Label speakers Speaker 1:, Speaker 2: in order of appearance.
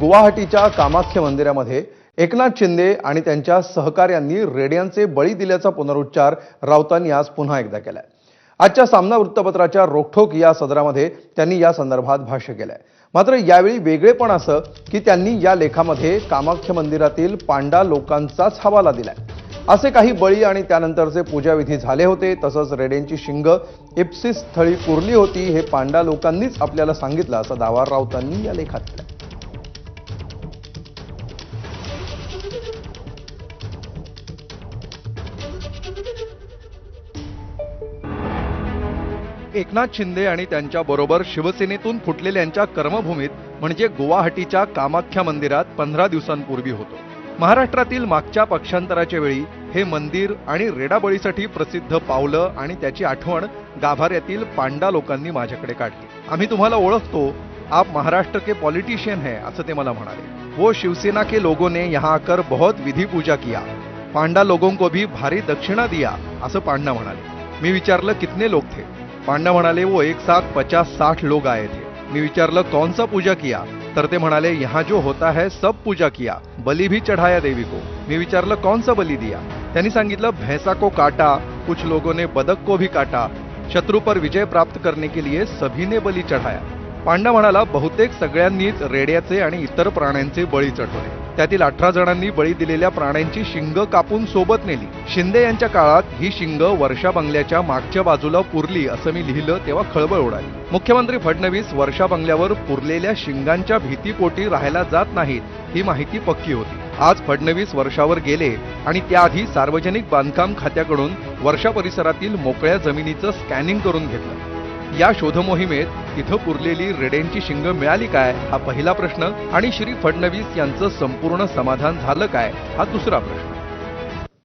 Speaker 1: गुवाहाटीच्या कामाख्य मंदिरामध्ये एकनाथ शिंदे आणि त्यांच्या सहकाऱ्यांनी रेड्यांचे बळी दिल्याचा पुनरुच्चार राऊतांनी आज पुन्हा एकदा केलाय. आजच्या सामना वृत्तपत्राच्या रोखोक या सदरामध्ये त्यांनी या संदर्भात भाष्य केलंय. मात्र यावेळी वेगळेपण असं की त्यांनी या लेखामध्ये कामाख्य मंदिरातील पांडा लोकांचाच हवाला दिलाय. असे काही बळी आणि त्यानंतरचे पूजाविधी झाले होते तसंच रेड्यांची शिंग इप्सिस स्थळी पुरली होती हे पांडा लोकांनीच आपल्याला सांगितलं असा दावा राऊतांनी या लेखात केला एकनाथ शिंदे आणि त्यांच्या बरोबर शिवसेनेतून फुटलेल्यांच्या कर्मभूमीत म्हणजे गुवाहाटीच्या कामाख्या मंदिरात पंधरा दिवसांपूर्वी होतो. महाराष्ट्रातील मागच्या पक्षांतराच्या वेळी हे मंदिर आणि रेडाबळीसाठी प्रसिद्ध पावलं आणि त्याची आठवण गाभाऱ्यातील पांडा लोकांनी माझ्याकडे काढली. आम्ही तुम्हाला ओळखतो आप महाराष्ट्र के पॉलिटिशियन है असं ते मला म्हणाले. वो शिवसेना के लोगों ने यहाँ आकर बहुत विधी पूजा किया. पांडा लोगों को भी भारी दक्षिणा दिया असं पांडा म्हणाले. मी विचारलं कितने लोक थे? पांडा मनाले वो एक साथ पचास साठ लोग आए थे। मी विचारलं, कौन सा पूजा किया? तरते मनाले यहाँ जो होता है, सब पूजा किया। बलि भी चढ़ाया देवी को मी विचारलं, कौन सा बलि दिया? त्यांनी सांगितलं, भैंसा को काटा। कुछ लोगों ने बदक को भी काटा। शत्रु पर विजय प्राप्त करने के लिए सभी ने बलि चढ़ाया। पांडा म्हणाला बहुतेक सगळ्यांनीच रेड्याचे आणि इतर प्राण्यांचे बळी चढवले. त्यातील अठरा जणांनी बळी दिलेल्या प्राण्यांची शिंग कापून सोबत नेली. शिंदे यांच्या काळात ही शिंग वर्षा बंगल्याच्या मागच्या बाजूला पुरली असं मी लिहिलं तेव्हा खळबळ उडाली. मुख्यमंत्री फडणवीस वर्षा बंगल्यावर पुरलेल्या शिंगांच्या भीतीपोटी राहायला जात नाहीत ही माहिती पक्की होती. आज फडणवीस वर्षावर गेले आणि त्याआधी सार्वजनिक बांधकाम खात्याकडून वर्षा परिसरातील मोकळ्या जमिनीचं स्कॅनिंग करून घेतलं. या शोधमोहिमेत तिथं पुरलेली रेड्यांची शिंग मिळाली काय? हा पहिला प्रश्न आणि श्री फडणवीस यांचं संपूर्ण समाधान झालं काय? हा दुसरा प्रश्न.